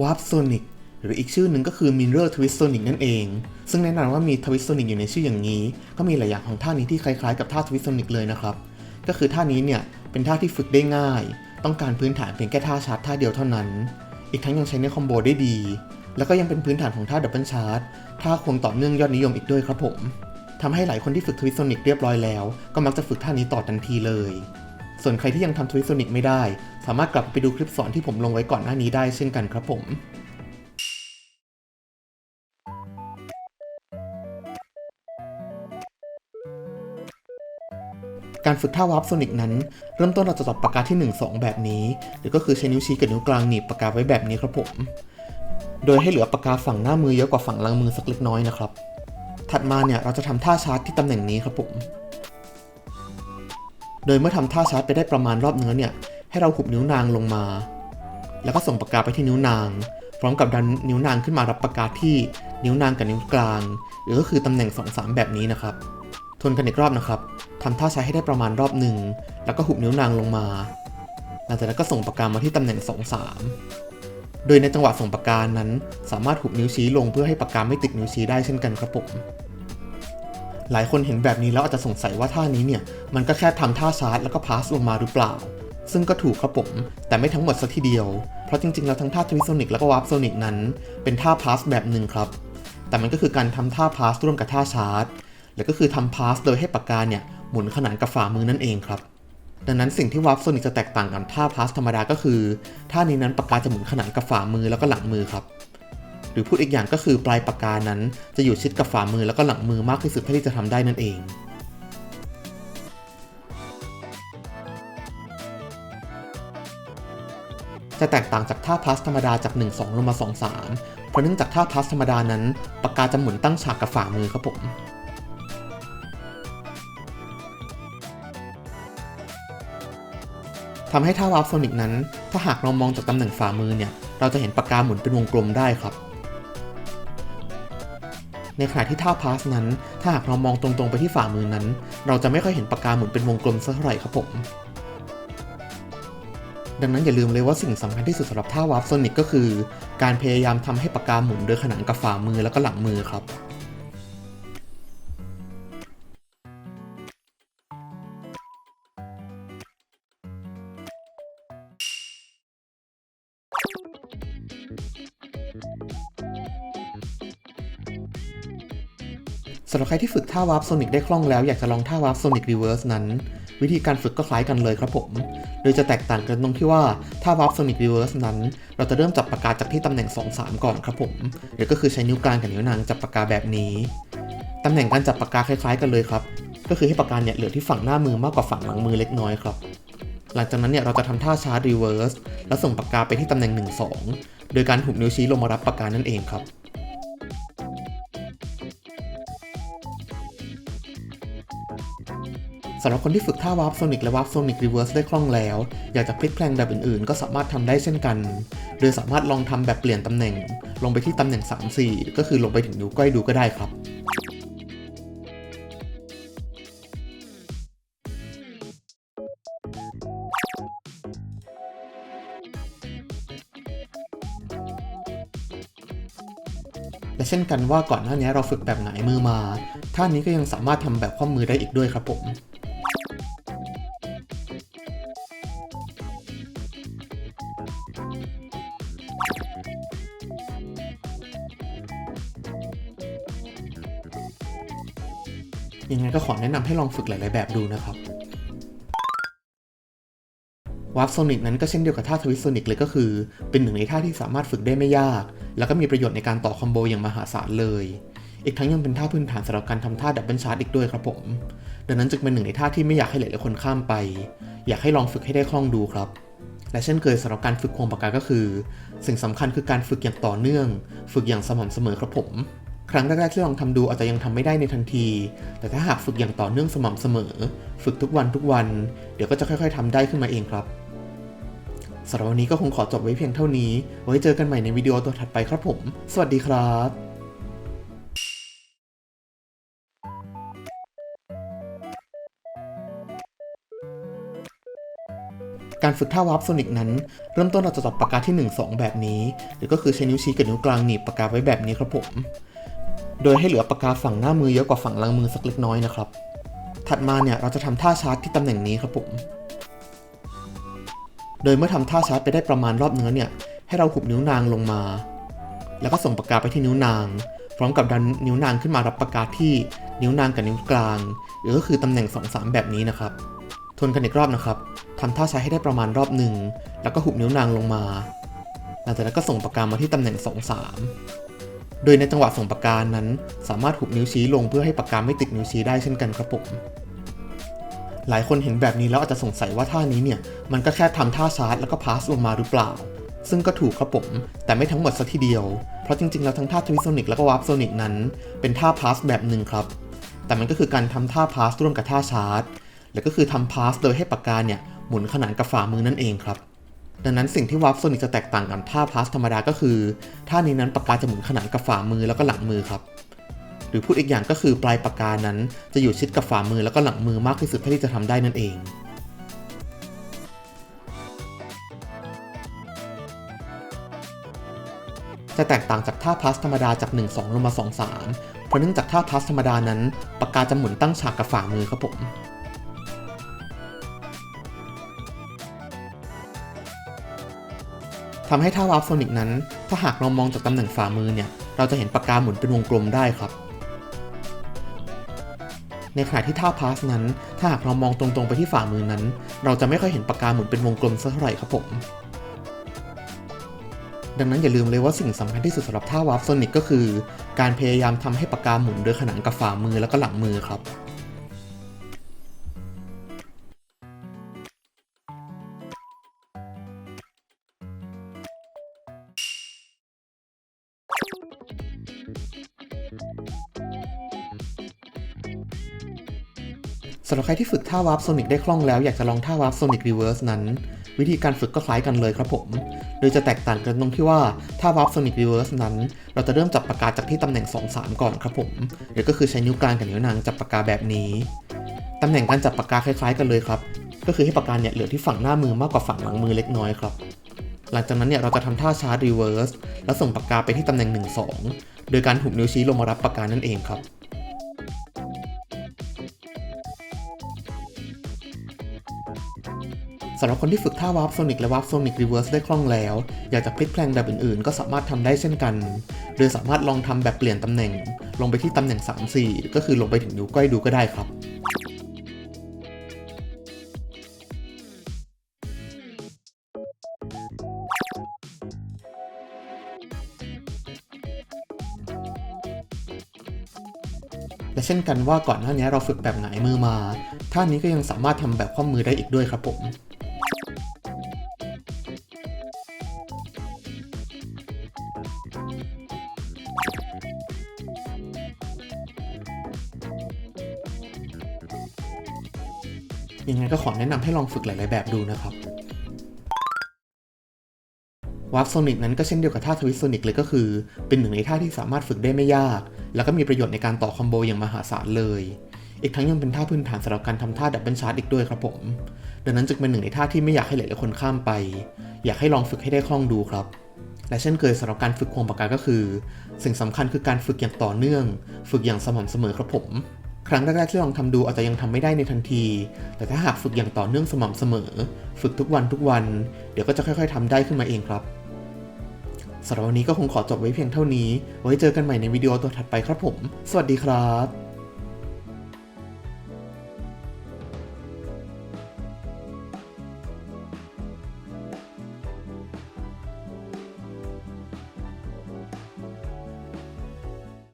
Warp Sonic หรืออีกชื่อหนึ่งก็คือ Mirror Twist Sonic นั่นเอง ซึ่งแน่นอนว่ามี Twist Sonic อยู่ในชื่ออย่างนี้ ก็มีหลายอย่างของท่านี้ที่คล้ายๆกับท่า Twist Sonic เลยนะครับ ก็คือท่านี้เนี่ย เป็นท่าที่ฝึกได้ง่าย ต้องการพื้นฐานเพียงแค่ท่าชาร์จท่าเดียวเท่านั้น อีกทั้งยังใช้ในคอมโบได้ดี แล้วก็ยังเป็นพื้นฐานของท่าดับเบิลชาร์จ ท่าควงต่อเนื่องยอดนิยมอีกด้วยครับผมทำให้หลายคนที่ฝึกทวิสโซนิกเรียบร้อยแล้ว ก็มักจะฝึกท่านี้ต่อทันทีเลย ส่วนใครที่ยังทำทวิสโซนิกไม่ได้ สามารถกลับไปดูคลิปสอนที่ผมลงไว้ก่อนหน้านี้ได้เช่นกันครับผมการฝึกท่าวาร์ปโซนิกนั้น เริ่มต้นเราจะจับปากกาที่ 1 2 แบบนี้ หรือก็คือใช้นิ้วชี้กับนิ้วกลางหนีบปากกาไว้แบบนี้ครับผม โดยให้เหลือปากกาฝั่งหน้ามือเยอะกว่าฝั่งหลังมือสักเล็กน้อยนะครับ ถัดมาเนี่ยเราจะทำท่าชาร์จที่ตำแหน่งนี้ครับผม โดยเมื่อทำท่าชาร์จไปได้ประมาณรอบเนื้อเนี่ย ให้เราหุบนิ้วนางลงมา แล้วก็ส่งปากกาไปที่นิ้วนาง พร้อมกับดันนิ้วนางขึ้นมารับปากกาที่นิ้วนางกับนิ้วกลาง หรือก็คือตำแหน่ง 2-3 แบบนี้นะครับ ทวนกันอีกรอบนะครับทำท่าใช้ให้ได้ประมาณรอบหนึ่ง แล้วก็หุบนิ้วนางลงมา หลังจากนั้นก็ส่งปากกามาที่ตำแหน่ง 2-3 โดยในจังหวะส่งปากกานั้น สามารถหุบนิ้วชี้ลงเพื่อให้ปากกาไม่ติดนิ้วชี้ได้เช่นกันครับผม หลายคนเห็นแบบนี้แล้วอาจจะสงสัยว่าท่านี้เนี่ย มันก็แค่ทำท่าชาร์จแล้วก็พาสลงมาหรือเปล่า ซึ่งก็ถูกครับผม แต่ไม่ทั้งหมดสัทีเดียว เพราะจริงๆ แล้วทั้งท่าทวิสโซนิกแล้วก็วาร์ปโซนิกนั้น เป็นท่าพาสแบบหนึ่งครับ แต่มันก็คือการทำท่าพาสร่วมกับท่าชาร์จ แล้วก็คือทำพาสโดยให้ปากกาเนี่ยหมุนขนานกับฝ่ามือนั่นเองครับดังนั้นสิ่งที่วาร์ปโซนิกจะแตกต่างกับท่าพาสธรรมดาก็คือท่านี้นั้นปากกาจะหมุนขนานกับฝ่ามือแล้วก็หลังมือครับ หรือพูดอีกอย่างก็คือปลายปากกานั้นจะอยู่ชิดกับฝ่ามือแล้วก็หลังมือมากที่สุดเท่าที่จะทำได้นั่นเองจะแตกต่างจากท่าพลัสธรรมดาจาก 1 2 ลงมา 2 3 เพราะเนื่องจากท่าพลัสธรรมดานั้น ปากกาจะหมุนตั้งฉากกับฝ่ามือครับผม ทำให้ท่าวาร์ปโซนิกนั้น ถ้าหากเรามองจากตำแหน่งฝ่ามือเนี่ย เราจะเห็นปากกาหมุนเป็นวงกลมได้ครับ ในขณะที่ท่าพาสนั้น ถ้าหากเรามองตรงๆไปที่ฝ่ามือนั้น เราจะไม่ค่อยเห็นปากกาหมุนเป็นวงกลมสักเท่าไหร่ครับผม ดังนั้นอย่าลืมเลยว่าสิ่งสำคัญที่สุดสำหรับท่าวาร์ปโซนิกก็คือ การพยายามทำให้ปากกาหมุนโดยขนานกับฝ่ามือแล้วก็หลังมือครับำหรับใครที่ฝึกท่าวาร์ปโซนิกได้คล่องแล้วอยากจะลองท่าวาร์ปโซนิกรีเวิร์สนั้น วิธีการฝึกก็คล้ายกันเลยครับผม โดยจะแตกต่างกันตรงที่ว่าท่าวาร์ปโซนิกรีเวิร์สนั้น เราจะเริ่มจับปากกาจากที่ตำแหน่ง 2-3 ก่อนครับผมหรือก็คือใช้นิ้วกลางกับนิ้วนางจับปากกาแบบนี้ตำแหน่งการจับปากกาคล้ายๆ กันเลยครับ ก็คือให้ปากกาเนี่ยเหลือที่ฝั่งหน้ามือมากกว่าฝั่งหลังมือเล็กน้อยครับหลังจากนั้นเนี่ยเราจะทำท่าชาร์จรีเวิร์สแล้วส่งปากกาไปที่ตำแหน่ง 1-2 โดยการหุบนิ้วชี้ลงมารับปากกานั่นเองครับ สำหรับคนที่ฝึกท่าวาร์ปโซนิกและวาร์ปโซนิกรีเวิร์สได้คล่องแล้ว อยากจะพลิกแพลงแบบอื่นๆ ก็สามารถทำได้เช่นกัน โดยสามารถลองทำแบบเปลี่ยนตำแหน่ง ลงไปที่ตำแหน่ง 3-4 ก็คือลงไปถึงนิ้วก้อยดูก็ได้ครับและเช่นกันว่าก่อนหน้านี้เราฝึกแบบหงายมือมา ท่านี้ก็ยังสามารถทำแบบคว่ำมือได้อีกด้วยครับผม ยังไงก็ขอแนะนำให้ลองฝึกหลาย ๆ แบบดูนะครับวาร์ปโซนิกนั้นก็เช่นเดียวกับท่าทวิสโซนิกเลยก็คือ เป็นหนึ่งในท่าที่สามารถฝึกได้ไม่ยาก แล้วก็มีประโยชน์ในการต่อคอมโบอย่างมหาศาลเลย อีกทั้งยังเป็นท่าพื้นฐานสำหรับการทำท่าดับเบิลชาร์จอีกด้วยครับผม ดังนั้นจึงเป็นหนึ่งในท่าที่ไม่อยากให้หลายๆคนข้ามไป อยากให้ลองฝึกให้ได้คล่องดูครับ และเช่นเคยสำหรับการฝึกควงปากกาก็คือ สิ่งสำคัญคือการฝึกอย่างต่อเนื่อง ฝึกอย่างสม่ำเสมอครับผม ครั้งแรกๆที่ลองทำดูอาจจะยังทำไม่ได้ในทันที แต่ถ้าหากฝึกอย่างต่อเนื่องสม่ำเสมอ ฝึกทุกวันทุกวัน เดี๋ยวก็จะค่อย ๆทำได้ขึ้นมาเองครับสำหรับวันนี้ก็คงขอจบไว้เพียงเท่านี้ ไว้เจอกันใหม่ในวิดีโอตัวถัดไปครับผม สวัสดีครับการฝึกท่าวาร์ปโซนิกนั้น เริ่มต้นเราจะจับปากกาที่ 1 2 แบบนี้ หรือก็คือใช้นิ้วชี้กับนิ้วกลางหนีบปากกาไว้แบบนี้ครับผม โดยให้เหลือปากกาฝั่งหน้ามือเยอะกว่าฝั่งหลังมือสักเล็กน้อยนะครับ ถัดมาเนี่ยเราจะทำท่าชาร์จที่ตำแหน่งนี้ครับผม โดยเมื่อทำท่าชาร์จไปได้ประมาณรอบเนื้อเนี่ย ให้เราหุบนิ้วนางลงมา แล้วก็ส่งปากกาไปที่นิ้วนาง พร้อมกับดันนิ้วนางขึ้นมารับปากกาที่นิ้วนางกับนิ้วกลาง หรือก็คือตำแหน่ง 2 3 แบบนี้นะครับ ทวนกันอีกรอบนะครับทำท่าใช้ให้ได้ประมาณรอบหนึ่ง แล้วก็หุบนิ้วนางลงมา หลังจากนั้นก็ส่งปากกามาที่ตำแหน่ง 2 3 โดยในจังหวะส่งปากกานั้น สามารถหุบนิ้วชี้ลงเพื่อให้ปากกาไม่ติดนิ้วชี้ได้เช่นกันครับผม หลายคนเห็นแบบนี้แล้วอาจจะสงสัยว่าท่านี้เนี่ย มันก็แค่ทำท่าชาร์จแล้วก็พาสลงมาหรือเปล่า ซึ่งก็ถูกครับผม แต่ไม่ทั้งหมดสัทีเดียว เพราะจริงๆ แล้วทั้งท่าทวิโซนิกแล้วก็วาร์ปโซนิกนั้น เป็นท่าพาสแบบหนึ่งครับ แต่มันก็คือการทำท่าพาสร่วมกับท่าชาร์จหรือก็คือทำพาสโดยให้ปากกาเนี่ยหมุนขนานกับฝ่ามือนั่นเองครับ ดังนั้นสิ่งที่วาร์ปโซนิกจะแตกต่างกับท่าพาสธรรมดาก็คือท่านี้นั้นปากกาจะหมุนขนานกับฝ่ามือแล้วก็หลังมือครับ หรือพูดอีกอย่างก็คือปลายปากกานั้นจะอยู่ชิดกับฝ่ามือแล้วก็หลังมือมากที่สุดเท่าที่จะทำได้นั่นเองจะแตกต่างจากท่าพาสธรรมดาจาก 1 2 ลงมา 2 3 เพราะเนื่องจากท่าพาสธรรมดานั้น ปากกาจะหมุนตั้งฉากกับฝ่ามือครับผม ทำให้ท่าวาร์ปโซนิกนั้น ถ้าหากเรามองจากตำแหน่งฝ่ามือเนี่ย เราจะเห็นปากกาหมุนเป็นวงกลมได้ครับ ในขณะที่ท่าพาสนั้น ถ้าหากเรามองตรงๆไปที่ฝ่ามือนั้น เราจะไม่ค่อยเห็นปากกาหมุนเป็นวงกลมสักเท่าไหร่ครับผม ดังนั้นอย่าลืมเลยว่าสิ่งสำคัญที่สุดสำหรับท่าวาร์ปโซนิกก็คือ การพยายามทำให้ปากกาหมุนโดยขนานกับฝ่ามือแล้วก็หลังมือครับ สำหรับใครที่ฝึกท่าวาร์ปโซนิกได้คล่องแล้วอยากจะลองท่าวาร์ปโซนิกรีเวิร์สนั้น วิธีการฝึกก็คล้ายกันเลยครับผม โดยจะแตกต่างกันตรงที่ว่าท่าวาร์ปโซนิกรีเวิร์สนั้น เราจะเริ่มจับปากกาจากที่ตำแหน่ง 2 3 ก่อนครับผมหรือก็คือใช้นิ้วกลางกับนิ้วนางจับปากกาแบบนี้ตำแหน่งการจับปากกาคล้าย ๆ กันเลยครับ ก็คือให้ปากกาเนี่ยเหลือที่ฝั่งหน้ามือมากกว่าฝั่งหลังมือเล็กน้อยครับ หลังจากนั้นเนี่ยเราจะทำท่าชาร์จรีเวิร์สแล้วส่งปากกาไปที่ตำแหน่ง 1 2 โดยการหุบนิ้วชี้ลงมารับปากกานั่นเองครับำหรับคนที่ฝึกท่าวาร์ปโซนิกและวาร์ปโซนิกรีเวิร์สได้คล่องแล้ว อยากจะพลิกแพลงแบบอื่นๆ ก็สามารถทำได้เช่นกัน โดยสามารถลองทำแบบเปลี่ยนตำแหน่ง ลงไปที่ตำแหน่ง 3 4 ก็คือลงไปถึงนิ้วก้อยดูก็ได้ครับและเช่นกันว่าก่อนหน้านี้เราฝึกแบบไหงายมือมา ท่านี้ก็ยังสามารถทำแบบข้อมือได้อีกด้วยครับผม ก็ขอแนะนำให้ลองฝึกหลาย ๆ แบบดูนะครับวาร์ปโซนิกนั้นก็เช่นเดียวกับท่าทวิสโซนิกเลยก็คือ เป็นหนึ่งในท่าที่สามารถฝึกได้ไม่ยาก แล้วก็มีประโยชน์ในการต่อคอมโบอย่างมหาศาลเลย อีกทั้งยังเป็นท่าพื้นฐานสำหรับการทำท่าดับเบิลชาร์จอีกด้วยครับผม ดังนั้นจึงเป็นหนึ่งในท่าที่ไม่อยากให้หลายๆคนข้ามไป อยากให้ลองฝึกให้ได้คล่องดูครับ และเช่นเคยสำหรับการฝึกควงปากกาก็คือ สิ่งสำคัญคือการฝึกอย่างต่อเนื่อง ฝึกอย่างสม่ำเสมอครับผม ครั้งแรกๆที่ลองทำดูอาจจะยังทำไม่ได้ในทันที แต่ถ้าหากฝึกอย่างต่อเนื่องสม่ำเสมอ ฝึกทุกวันทุกวัน เดี๋ยวก็จะค่อย ๆทำได้ขึ้นมาเองครับสำหรับวันนี้ก็คงขอจบไว้เพียงเท่านี้ ไว้เจอกันใหม่ในวิดีโอตัวถัดไปครับผม สวัสดีครับ